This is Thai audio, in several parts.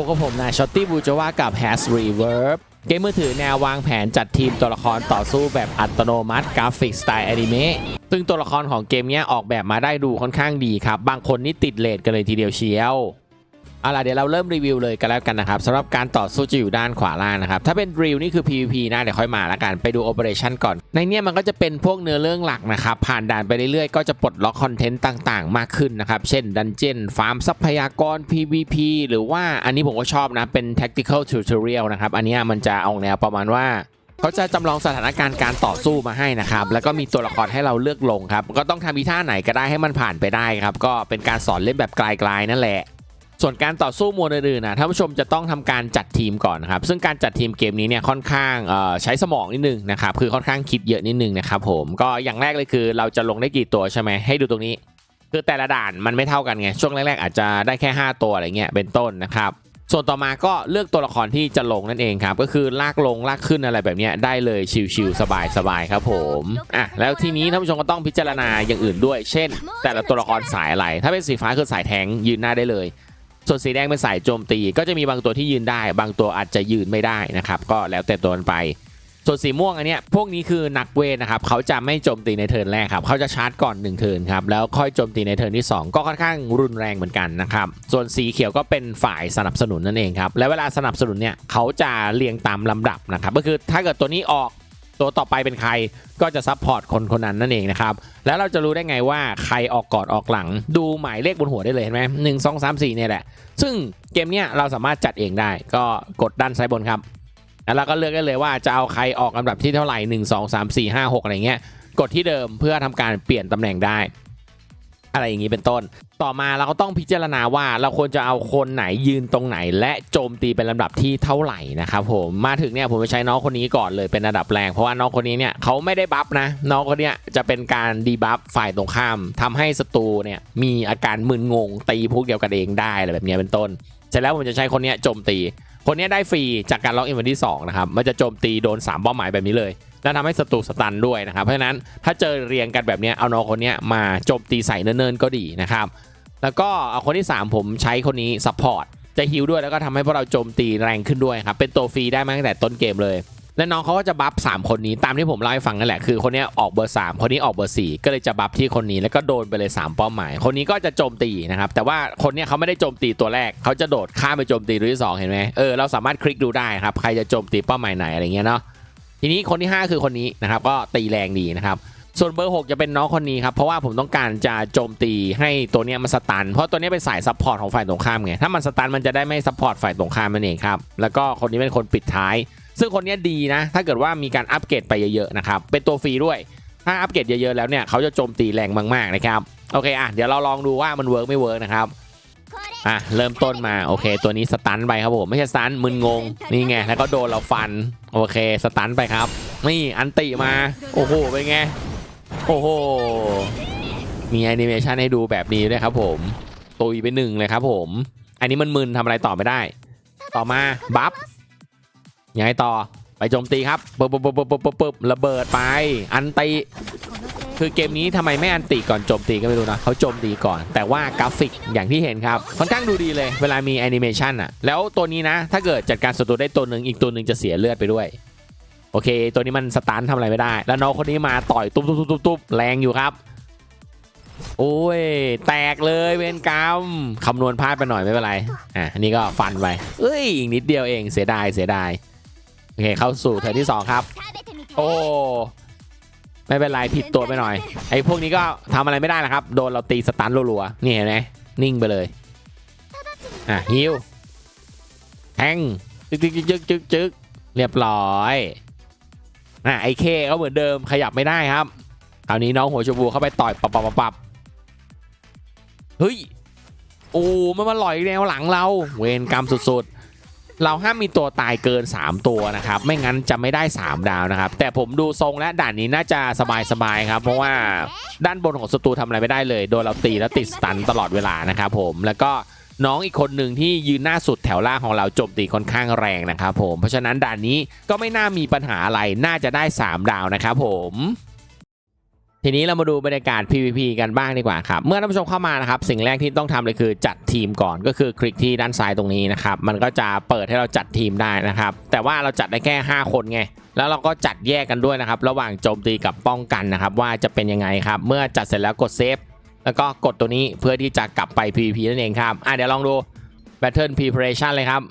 บกับผมนายช็อตตี้บูจาวากับ Has Reverb เกมมือถือแนววางแผนจัดทีมตัวละครต่อสู้แบบอัตโนมัติกราฟิกสไตล์อนิเมะซึ่งตัวละครของเกมนี้ออกแบบมาได้ดูค่อนข้างดีครับ บางคนนี่ติดเลทกันเลยทีเดียวเชียว เอาล่ะเดี๋ยวเราเริ่มรีวิวเลยกันแล้วกันนะครับสำหรับการต่อสู้จะอยู่ด้านขวาล่างนะครับถ้าเป็นรีวนี่คือ PVP นะเดี๋ยวค่อยมาแล้วกันไปดู Operation ก่อน ในเนี้ยมันก็จะเป็นพวกเนื้อเรื่องหลักนะครับผ่านด่านไปเรื่อยๆ ก็จะปลดล็อกคอนเทนต์ต่างๆ มากขึ้นนะครับเช่นดันเจี้ยนฟาร์มทรัพยากร PVP หรือว่าอันนี้ผมก็ชอบนะเป็น Tactical Tutorial นะครับอันนี้มันจะออกแนวประมาณว่าเขาจะจำลองสถานการณ์การต่อสู้มาให้นะครับ แล้วก็มีตัวละครให้เราเลือกลงครับ ก็ต้องทำอีท่าไหนก็ได้ให้มันผ่านไปได้ครับ ก็เป็นการสอนเล่นแบบไกลๆนั่นแหละ ส่วนการต่อสู้มวลอื่นๆนะท่านผู้ชมจะต้องทำการจัดทีมก่อนนะครับซึ่งการจัดทีมเกมนี้เนี่ยค่อนข้างใช้สมองนิดนึงนะครับคือค่อนข้างคิดเยอะนิดนึงนะครับผมก็อย่างแรกเลยคือเราจะลงได้กี่ตัวใช่ไหมให้ดูตรงนี้ คือแต่ละด่านมันไม่เท่ากันไงช่วงแรกๆอาจจะได้แค่ 5 ตัวอะไรเงี้ยเป็นต้นนะครับส่วนต่อมาก็เลือกตัวละครที่จะลงนั่นเองครับ ก็คือลากลงลากขึ้นอะไรแบบนี้ได้เลยชิวๆสบายๆครับผมอะแล้วทีนี้ท่านผู้ชมก็ต้องพิจารณาอย่างอื่นด้วย เช่น แต่ละตัวละครสายอะไร ถ้าเป็นสีฟ้าคือสายแทงยืนหน้าได้เลย ส่วนสีแดงเป็นสายโจมตี ก็จะมีบางตัวที่ยืนได้ บางตัวอาจจะยืนไม่ได้นะครับ ก็แล้วแต่ตัวมันไป ส่วนสีม่วงอันเนี้ยพวกนี้คือนักเวทนะครับเขาจะไม่โจมตีในเทิร์นแรกครับเขาจะชาร์จก่อน1เทิร์นครับแล้วค่อยโจมตีในเทิร์นที่ 2 ก็ค่อนข้างรุนแรงเหมือนกันนะครับส่วนสีเขียวก็เป็นฝ่ายสนับสนุนนั่นเองครับและเวลาสนับสนุนเนี่ยเขาจะเรียงตามลำดับนะครับก็คือถ้าเกิดตัวนี้ออก ตัวต่อไปเป็นใครก็จะซับพอร์ตคนคนนั้นนั่นเองนะครับ แล้วเราจะรู้ได้ไงว่าใครออกก่อนออกหลัง ดูหมายเลขบนหัวได้เลยเห็นไหมหนึ่งสองสามสี่เนี่ยแหละ ซึ่งเกมเนี้ยเราสามารถจัดเองได้ ก็กดด้านซ้ายบนครับ แล้วเราก็เลือกได้เลยว่าจะเอาใครออกลำดับที่เท่าไหร่1 2 3 4 5 6อะไรเงี้ย กดที่เดิมเพื่อทำการเปลี่ยนตำแหน่งได้ อะไรอย่างนี้เป็นต้น ต่อมาเราก็ต้องพิจารณาว่าเราควรจะเอาคนไหนยืนตรงไหน และโจมตีเป็นลำดับที่เท่าไหร่นะครับผมมาถึงเนี่ยผมจะใช้น้องคนนี้ก่อนเลยเป็นระดับแรงเพราะว่าน้องคนนี้เนี่ยเขาไม่ได้บัฟนะน้องคนเนี้ยจะเป็นการดีบัฟฝ่ายตรงข้ามทำให้ศัตรูเนี่ยมีอาการมึนงงตีพวกเดียวกันเองได้อะไรแบบนี้เป็นต้นเสร็จแล้วผมจะใช้คนนี้โจมตี คนนี้ได้ฟรีจากการล็อกอินวันที่2นะครับ มันจะโจมตีโดน 3 เป้าหมายแบบนี้เลย แล้วทำให้ศัตรูสตันด้วยนะครับ เพราะฉะนั้นถ้าเจอเรียงกันแบบนี้เอาน้องคนนี้มาโจมตีใส่เนิ่นๆก็ดีนะครับ แล้วก็เอาคนที่ 3 ผมใช้คนนี้ซัพพอร์ตจะฮิลด้วยแล้วก็ทำให้พวกเราโจมตีแรงขึ้นด้วยครับ เป็นตัวฟรีได้มาตั้งแต่ต้นเกมเลย และน้องเขาก็จะบัฟ3คนนี้ตามที่ผมเล่าให้ฟังนั่นแหละคือคนนี้ออกเบอร์ 3 คนนี้ออกเบอร์ 4 ก็เลยจะบัฟที่คนนี้แล้วก็โดนไปเลย 3 เป้าหมาย คนนี้ก็จะโจมตีนะครับแต่ว่าคนนี้เขาไม่ได้โจมตีตัวแรกเขาจะโดดข้ามไปโจมตีตัวที่สองเห็นไหมเออเราสามารถคลิกดูได้ครับใครจะโจมตีเป้าหมายไหนอะไรเงี้ยเนาะ ทีนี้คนที่ 5 คือคนนี้นะครับก็ตีแรงดีนะครับส่วนเบอร์ 6 จะเป็นน้องคนนี้ครับ เพราะว่าผมต้องการจะโจมตีให้ตัวนี้มันสตัน เพราะตัวนี้เป็นสายซัพพอร์ตของฝ่ายตรงข้ามไง ถ้ามันสตันมันจะได้ไม่ซัพพอร์ตฝ่ายตรงข้ามนั่นเองครับ แล้วก็คนนี้เป็นคนปิดท้าย ซึ่งคนนี้ดีนะ ถ้าเกิดว่ามีการอัปเกรดไปเยอะๆนะครับ เป็นตัวฟรีด้วย ถ้าอัปเกรดเยอะๆแล้วเนี่ยเขาจะโจมตีแรงมากๆนะครับ โอเคอะเดี๋ยวเราลองดูว่ามันเวิร์กไม่เวิร์กนะครับ อะเริ่มต้นมาโอเค ตัวนี้สตันไปครับผมไม่ใช่สตันมึนงงนี่ไงแล้วก็โดนเราฟันโอเคสตันไปครับ นี่อันติมาโอ้โหเป็นไงโอ้โหมีแอนิเมชันให้ดูแบบนี้ด้วยครับผมตุยไปหนึ่งเลยครับผม อันนี้มันมึนทำอะไรต่อไม่ได้ ต่อมาบัฟยังไงต่อไปโจมตีครับปึบปึบปึ๊บปึ๊บปึ๊บปึ๊บระเบิดไป อันติ คือเกมนี้ทำไมไม่อันติก่อนโจมตีก็ไม่รู้นะเขาโจมตีก่อน แต่ว่ากราฟิกอย่างที่เห็นครับค่อนข้างดูดีเลยเวลามีแอนิเมชันอะแล้วตัวนี้นะ ถ้าเกิดจัดการศัตรูได้ตัวหนึ่งอีกตัวหนึ่งจะเสียเลือดไปด้วยโอเค ตัวนี้มันสตาร์ททำอะไรไม่ได้ แล้วน้องคนนี้มาต่อยตุ๊บตุ๊บตุ๊บตุ๊บตุ๊บแรงอยู่ครับ โอ้ย แตกเลยเวรกรรมคำนวณพลาดไปหน่อยไม่เป็นไร อะอันนี้ก็ฟันไปเอ้ย อีกนิดเดียวเองเสียดายเสียดาย โอเค เข้าสู่เทิร์นที่ 2 ครับ โอ้ ไม่เป็นไรผิดตัวไปหน่อย ไอ้พวกนี้ก็ทำอะไรไม่ได้นะครับ โดนเราตีสตันรัวๆนี่เห็นไหมนิ่งไปเลย อะฮิวแทงจึกจึกจึกจึกจึกเรียบร้อยอะไอเคก็เหมือนเดิมขยับไม่ได้ครับคราวนี้น้องหัวชมพูเข้าไปต่อยปับปับปับปับเฮ้ยโอ้มันมาหลอยแนวหลังเรา เวรกรรมสุดๆ เราห้ามมีตัวตายเกิน 3 ตัวนะครับ ไม่งั้นจะไม่ได้ 3 ดาวนะครับ แต่ผมดูทรงและด่านนี้น่าจะสบายๆครับ เพราะว่าด้านบนของศัตรูทำอะไรไม่ได้เลย โดนเราตีแล้วติดสตันตลอดเวลานะครับผมแล้วก็น้องอีกคนหนึ่งที่ยืนหน้าสุดแถวล่างของเราโจมตีค่อนข้างแรงนะครับผมเพราะฉะนั้นด่านนี้ก็ไม่น่ามีปัญหาอะไรน่าจะได้ 3 ดาวนะครับผม ทีนี้เรามาดูบรรยากาศ PVP กันบ้างดีกว่าครับ เมื่อท่านผู้ชมเข้ามานะครับ สิ่งแรกที่ต้องทำเลยคือจัดทีมก่อนก็คือคลิกที่ด้านซ้ายตรงนี้นะครับ มันก็จะเปิดให้เราจัดทีมได้นะครับ แต่ว่าเราจัดได้แค่ 5 คนไง แล้วเราก็จัดแยกกันด้วยนะครับ ระหว่างโจมตีกับป้องกันนะครับ ว่าจะเป็นยังไงครับ เมื่อจัดเสร็จแล้วกดเซฟแล้วก็กดตัวนี้เพื่อที่จะกลับไป PVP นั่นเองครับอะเดี๋ยวลองดู Battle Preparation เลยครับ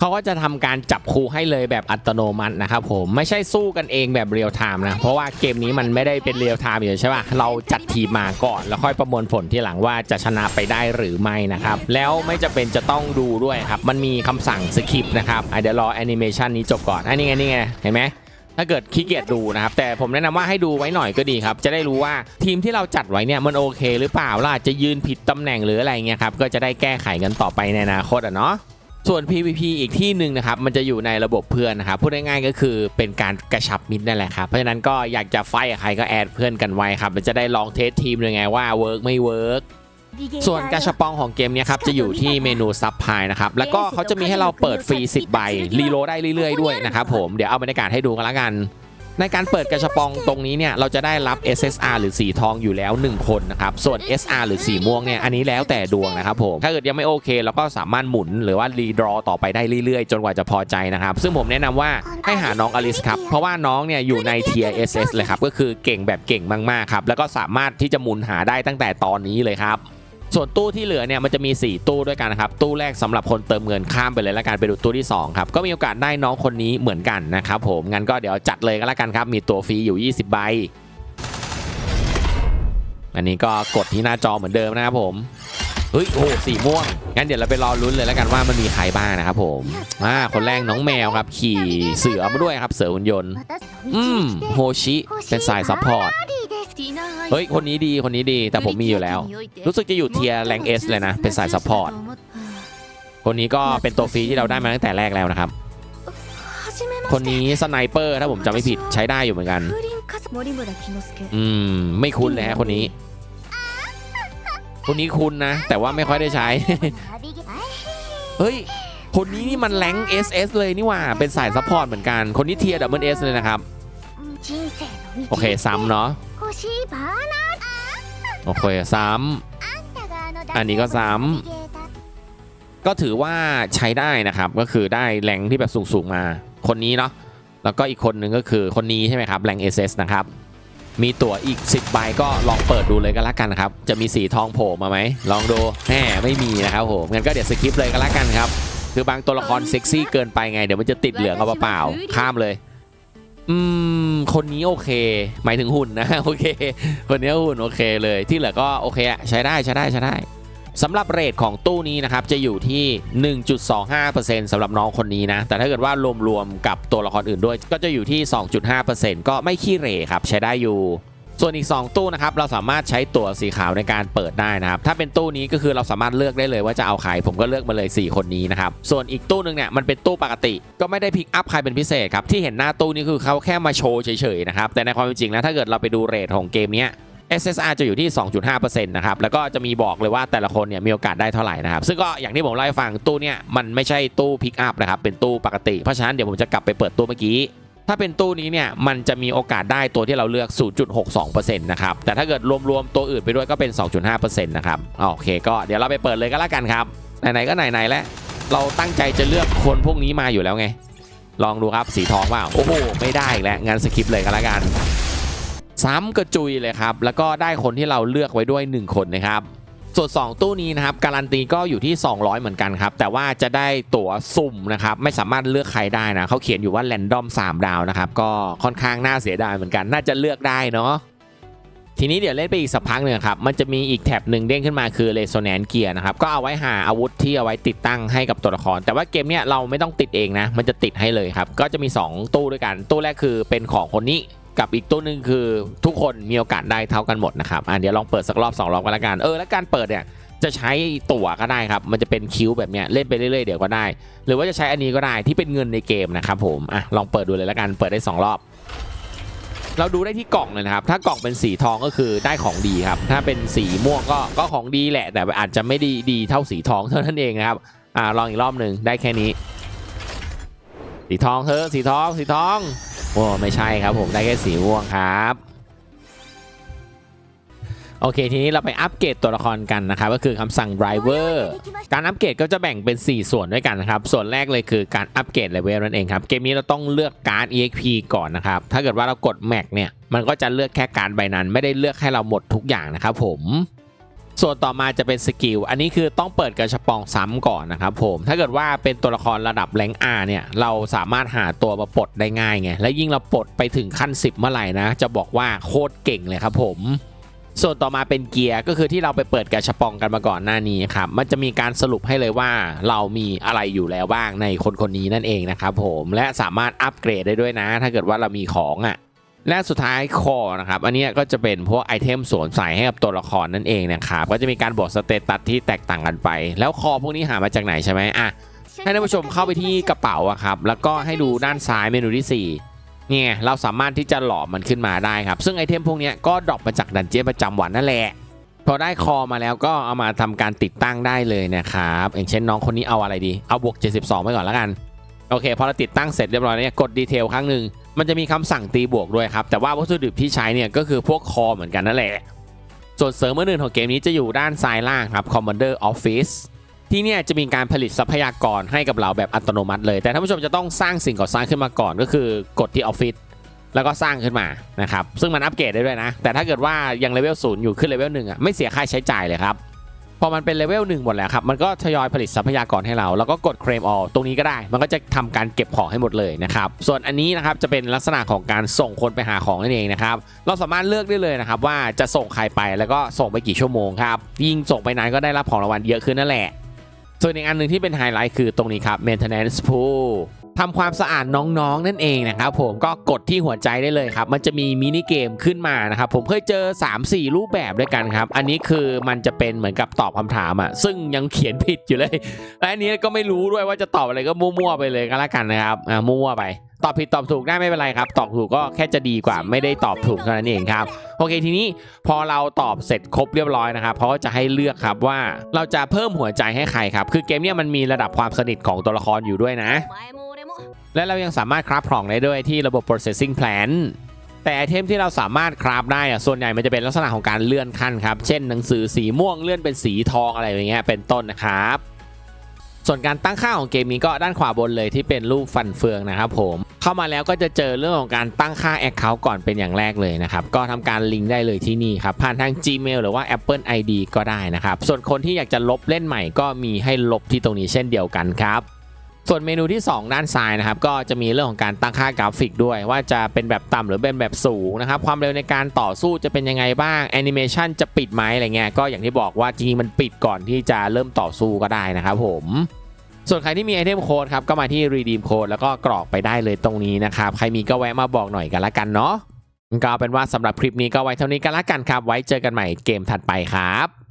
เขาก็จะทำการจับคู่ให้เลยแบบอัตโนมัตินะครับผมไม่ใช่สู้กันเองแบบเรียลไทม์นะเพราะว่าเกมนี้มันไม่ได้เป็นเรียลไทม์อยู่ใช่ป่ะเราจัดทีมมาก่อน แล้วค่อยประมวลผลที่หลังว่าจะชนะไปได้หรือไม่นะครับแล้วไม่จะเป็นจะต้องดูด้วยครับมันมีคำสั่งสคริปต์นะครับอะเดี๋ยวรอแอนิเมชันนี้จบก่อนอันนี้ไงนี่ไงเห็นไหมถ้าเกิดขี้เกียจดูนะครับ แต่ผมแนะนำว่าให้ดูไว้หน่อยก็ดีครับ จะได้รู้ว่าทีมที่เราจัดไว้เนี่ยมันโอเค หรือเปล่าล่ะจะยืนผิดตำแหน่งหรืออะไรเงี้ยครับก็จะได้แก้ไขกันต่อไปในอนาคตอะเนาะ ส่วน PVP อีกที่หนึ่งนะครับ มันจะอยู่ในระบบเพื่อนนะครับ พูดง่ายๆก็คือเป็นการกระชับมิตรนั่นแหละครับ เพราะฉะนั้นก็อยากจะไฟกับใครก็แอดเพื่อนกันไว้ครับแล้วจะได้ลองเทสทีมด้วยไงว่าเวิร์กไม่เวิร์กส่วนกาชาปองของเกมเนี้ยครับ จะอยู่ที่เมนูซับพายนะครับ แล้วก็เขาจะมีให้เราเปิดฟรี 10 ใบ รีโหลดได้เรื่อยๆ ด้วยนะครับผม เดี๋ยวเอาบรรยากาศให้ดูกันละกัน ในการเปิดกาชปองตรงนี้เนี่ยเราจะได้รับ SSR หรือสีทองอยู่แล้ว 1 คนนะครับ ส่วน SR หรือสีม่วงเนี่ยอันนี้แล้วแต่ดวงนะครับผม ถ้าเกิดยังไม่โอเคเราก็สามารถหมุนหรือว่ารีดรอต่อไปได้เรื่อยๆ จนกว่าจะพอใจนะครับ ซึ่งผมแนะนำว่าให้หาน้องอลิสครับ เพราะว่าน้องเนี่ยอยู่ใน Tier SS เลยครับ ก็คือเก่งแบบเก่งมากๆครับ แล้วก็สามารถที่จะหมุนหาได้ตั้งแต่ตอนนี้เลยครับ ส่วนตู้ที่เหลือเนี่ยมันจะมี 4 ตู้ด้วยกันนะครับ ตู้แรกสำหรับคนเติมเงินข้ามไปเลยแล้วกันไปดูตู้ที่2ครับก็มีโอกาสได้น้องคนนี้เหมือนกันนะครับผมงั้นก็เดี๋ยวจัดเลยก็แล้วกันครับมีตัวฟรีอยู่ 20 ใบ อันนี้ก็กดที่หน้าจอเหมือนเดิมนะครับผมเฮ้ยโอ้สีม่วง งั้นเดี๋ยวเราไปรอลุ้นเลยแล้วกันว่ามันมีใครบ้างนะครับผมอ่าคนแรกน้องแมวครับ ขี่เสือมาด้วยครับเสือหุ่นยนต์ อืมโฮชิเป็นสายซัพพอร์ต เฮ้ย คนนี้ดีคนนี้ดีแต่ผมมีอยู่แล้ว รู้สึกจะอยู่เทียร์แรงเอสเลยนะ เป็นสายซัพพอร์ตคนนี้ก็เป็นตัวฟรีที่เราได้มาตั้งแต่แรกแล้วนะครับ คนนี้สไนเปอร์ถ้าผมจำไม่ผิดใช้ได้อยู่เหมือนกัน อืม ไม่คุ้นเลยฮะคนนี้ คนนี้คุ้นนะ แต่ว่าไม่ค่อยได้ใช้ เฮ้ย คนนี้นี่มันแรงเอสเอสเลยนี่หว่า เป็นสายซัพพอร์ตเหมือนกัน คนนี้เทียร์ดับเบิลเอสเลยนะครับ โอเคซ้ำเนาะโอเคซ้ำอันนี้ก็ซ้ำก็ถือว่าใช้ได้นะครับก็คือได้แรงที่แบบสูงๆมาคนนี้เนาะแล้วก็อีกคนหนึ่งก็คือคนนี้ใช่ไหมครับแรง SS นะครับมีตั๋วอีก 10ใบก็ลองเปิดดูเลยก็แล้วกันครับ จะมีสีทองโผล่มาไหม ลองดูแหมไม่มีนะครับผมงั้นก็เดี๋ยวสคิปเลยก็แล้วกันครับ คือบางตัวละครเซ็กซี่เกินไปไง เดี๋ยวมันจะติดเหลืองเอาเปล่าๆข้ามเลย อืม คนนี้โอเค หมายถึงหุ่นนะ โอเค คนนี้หุ่นโอเคเลยที่เหลือก็โอเคอะใช้ได้ใช้ได้ใช้ได้สำหรับเรทของตู้นี้นะครับ จะอยู่ที่ 1.25%สำหรับน้องคนนี้นะ แต่ถ้าเกิดว่ารวมๆกับตัวละครอื่นด้วย ก็จะอยู่ที่ 2.5%ก็ไม่ขี้เรครับใช้ได้อยู่ ส่วนอีก 2 ตู้นะครับเราสามารถใช้ตั๋วสีขาวในการเปิดได้นะครับถ้าเป็นตู้นี้ก็คือเราสามารถเลือกได้เลยว่าจะเอาใครผมก็เลือกมาเลย 4 คนนี้นะครับส่วนอีกตู้หนึงเนี่ยมันเป็นตู้ปกติ ก็ไม่ได้พิกอัพใครเป็นพิเศษครับที่เห็นหน้าตู้นี้คือเขาแค่มาโชว์เฉยๆนะครับแต่ในความเป็นจริงแล้วถ้าเกิดเราไปดูเรทของเกมเนี้ย SSR จะอยู่ที่ 2.5%นะครับ แล้วก็จะมีบอกเลยว่าแต่ละคนเนี่ยมีโอกาสได้เท่าไหร่นะครับ ซึ่งก็อย่างที่ผมเล่าให้ฟังตู้เนี่ยมันไม่ใช่ตู้พิกอัพนะครับ เป็นตู้ปกติ เพราะฉะนั้นเดี๋ยวผมจะกลับไปเปิดตู้เมื่อกี้ ถ้าเป็นตู้นี้เนี่ยมันจะมีโอกาสได้ตัวที่เราเลือก 0.62%นะครับแต่ถ้าเกิดรวมๆตัวอื่นไปด้วยก็เป็น 2.5%นะครับโอเคก็เดี๋ยวเราไปเปิดเลยก็แล้วกันครับไหนๆก็ไหนๆแล้วเราตั้งใจจะเลือกคนพวกนี้มาอยู่แล้วไง ลองดูครับสีทองว่าโอ้โหไม่ได้อีกแล้วงั้นสคิปเลยก็แล้วกันซ้ำกระจุยเลยครับแล้วก็ได้คนที่เราเลือกไว้ด้วย 1 คนนะครับ ส่วน 2 ตู้นี้นะครับการันตีก็อยู่ที่ 200 เหมือนกันครับ แต่ว่าจะได้ตั๋วสุ่มนะครับไม่สามารถเลือกใครได้นะเขาเขียนอยู่ว่าแรนดอม3ดาวนะครับก็ค่อนข้างน่าเสียดายเหมือนกันน่าจะเลือกได้เนาะทีนี้เดี๋ยวเล่นไปอีกสักพักหนึ่งครับ มันจะมีอีกแท็บหนึ่งเด้งขึ้นมาคือ Resonance Gear นะครับ ก็เอาไว้หาอาวุธที่เอาไว้ติดตั้งให้กับตัวละคร แต่ว่าเกมเนี้ยเราไม่ต้องติดเองนะ มันจะติดให้เลยครับ ก็จะมี 2 ตู้ด้วยกัน ตู้แรกคือเป็นของคนนี้ กับอีกตู้หนึ่งคือทุกคนมีโอกาสได้เท่ากันหมดนะครับอะเดี๋ยวลองเปิดสักรอบ2รอบกันละกันเออแล้วการเปิดเนี่ยจะใช้ตั๋วก็ได้ครับ มันจะเป็นคิวแบบเนี้ยเล่นไปเรื่อยๆเดี๋ยวก็ได้ หรือว่าจะใช้อันนี้ก็ได้ที่เป็นเงินในเกมนะครับผมอะลองเปิดดูเลยละกันเปิดได้สองรอบ เราดูได้ที่กล่องเลยนะครับ ถ้ากล่องเป็นสีทองก็คือได้ของดีครับ ถ้าเป็นสีม่วงก็ก็ของดีแหละ แต่อาจจะไม่ดีดีเท่าสีทองเท่านั้นเองนะครับอ่าลองอีกรอบหนึ่งได้แค่นี้ สีทองเถอสีทองสีทอง โอ้ไม่ใช่ครับผมได้แค่สีม่วงครับโอเค ทีนี้เราไปอัปเกรดตัวละครกันนะครับก็คือคำสั่ง driver การอัปเกรดก็จะแบ่งเป็น 4 ส่วนด้วยกันนะครับ ส่วนแรกเลยคือการอัปเกรดเลเวลนั่นเองครับ เกมนี้เราต้องเลือกการ์ด exp ก่อนนะครับ ถ้าเกิดว่าเรากด max เนี่ย มันก็จะเลือกแค่การ์ดใบนั้น ไม่ได้เลือกให้เราหมดทุกอย่างนะครับผม ส่วนต่อมาจะเป็นสกิล อันนี้คือต้องเปิดกระชปองซ้ำก่อนนะครับผม ถ้าเกิดว่าเป็นตัวละครระดับแรงอาเนี่ย เราสามารถหาตัวมาปลดได้ง่ายไง และยิ่งเราปลดไปถึงขั้น 10 เมื่อไหร่นะ จะบอกว่าโคตรเก่งเลยครับผมส่วนต่อมาเป็นเกียร์ก็คือที่เราไปเปิดกระชปองกันมาก่อนหน้านี้ครับ มันจะมีการสรุปให้เลยว่าเรามีอะไรอยู่แล้วบ้างในคนคนนี้นั่นเองนะครับผม และสามารถอัปเกรดได้ด้วยนะ ถ้าเกิดว่าเรามีของอะ และสุดท้ายคอนะครับ อันเนี้ยก็จะเป็นพวกไอเทมสวมใส่ให้กับตัวละครนั่นเองนะครับ ก็จะมีการบอกสเตตัสที่แตกต่างกันไป แล้วคอพวกนี้หามาจากไหนใช่ไหมอะ ให้ท่านผู้ชมเข้าไปที่กระเป๋าอะครับ แล้วก็ให้ดูด้านซ้ายเมนูที่ 4 เนี่ย เราสามารถที่จะหล่อมันขึ้นมาได้ครับ ซึ่งไอเทมพวกเนี้ยก็ดรอปมาจากดันเจี้ยนประจำวันนั่นแหละ พอได้คอมาแล้วก็เอามาทำการติดตั้งได้เลยนะครับ อย่างเช่นน้องคนนี้เอาอะไรดี เอาบวก 72 ไปก่อนแล้วกัน โอเค พอเราติดตั้งเสร็จเรียบร้อยเนี่ยกดดีเทลครั้งหนึ่ง มันจะมีคำสั่งตีบวกด้วยครับ แต่ว่าวัตถุดิบที่ใช้เนี่ยก็คือพวกคอเหมือนกันนั่นแหละ ส่วนเสริมอื่นของเกมนี้จะอยู่ด้านซ้ายล่างครับ Commander Office ที่เนี่ยจะมีการผลิตทรัพยากรให้กับเราแบบอัตโนมัติเลย แต่ท่านผู้ชมจะต้องสร้างสิ่งก่อสร้างขึ้นมาก่อนก็คือกดที่ออฟฟิศแล้วก็สร้างขึ้นมานะครับซึ่งมันอัปเกรดได้ด้วยนะ แต่ถ้าเกิดว่ายังเลเวลศูนย์อยู่ขึ้นเลเวลหนึ่งอะไม่เสียค่าใช้จ่ายเลยครับ พอมันเป็นเลเวลหนึ่งหมดแล้วครับมันก็ทยอยผลิตทรัพยากรให้เรา แล้วก็กดเคลมออตรงนี้ก็ได้ มันก็จะทำการเก็บของให้หมดเลยนะครับส่วนอันนี้นะครับจะเป็นลักษณะของการส่งคนไปหาของนั่นเองนะครับเราสามารถเลือกได้เลยนะครับว่าจะส่งใครไปแล้วก็ส่งไปกี่ชั่วโมงครับยิ่งส่งไปนานก็ได้รับของรางวัลเยอะขึ้นนั่นแหละส่วนอีกอันหนึ่งที่เป็นไฮไลท์คือตรงนี้ครับ maintenance pool ทำความสะอาดน้องๆ นั่นเองนะครับผมก็กดที่หัวใจได้เลยครับ มันจะมีมินิเกมขึ้นมานะครับผมเคยเจอ 3-4 รูปแบบด้วยกันครับ อันนี้คือมันจะเป็นเหมือนกับตอบคำถามอะซึ่งยังเขียนผิดอยู่เลยและอันนี้ก็ไม่รู้ด้วยว่าจะตอบอะไรก็มั่วๆไปเลยก็แล้วกันนะครับอ่ามั่วๆไปตอบผิดตอบถูกได้ไม่เป็นไรครับ ตอบถูกก็แค่จะดีกว่าไม่ได้ตอบถูกเท่านั้นเองครับโอเคทีนี้พอเราตอบเสร็จครบเรียบร้อยนะครับเขาก็จะให้เลือกครับว่าเราจะเพิ่มหัวใจให้ใครครับ คือเกมเนี้ยมันมีระดับความสนิทของตัวละครอยู่ด้วยนะ และเรายังสามารถคราฟของได้ด้วยที่ระบบ processing plan แต่ไอเทมที่เราสามารถคราฟได้อะส่วนใหญ่มันจะเป็นลักษณะของการเลื่อนขั้นครับ เช่นหนังสือสีม่วงเลื่อนเป็นสีทองอะไรอย่างเงี้ยเป็นต้นนะครับ ส่วนการตั้งค่าของเกมนี้ก็ด้านขวาบนเลยที่เป็นรูปฟันเฟืองนะครับผมเข้ามาแล้วก็จะเจอเรื่องของการตั้งค่า Account ก่อนเป็นอย่างแรกเลยนะครับ ก็ทำการลิงก์ได้เลยที่นี่ครับ ผ่านทาง Gmail หรือว่า Apple ID ก็ได้นะครับ ส่วนคนที่อยากจะลบเล่นใหม่ก็มีให้ลบที่ตรงนี้เช่นเดียวกันครับ ส่วนเมนูที่ 2 ด้านซ้ายนะครับก็จะมีเรื่องของการตั้งค่ากราฟิกด้วย ว่าจะเป็นแบบต่ำหรือเป็นแบบสูงนะครับความเร็วในการต่อสู้จะเป็นยังไงบ้างแอนิเมชันจะปิดไหมอะไรเงี้ยก็อย่างที่บอกว่าจริงๆมันปิดก่อนที่จะเริ่มต่อสู้ก็ได้นะครับผมส่วนใครที่มีไอเทมโค้ดครับก็มาที่ redeem code แล้วก็กรอกไปได้เลยตรงนี้นะครับใครมีก็แวะมาบอกหน่อยกันละกันเนาะก็เอาเป็นว่าสำหรับคลิปนี้ก็ไว้เท่านี้กันละกันครับ ไว้เจอกันใหม่เกมถัดไปครับ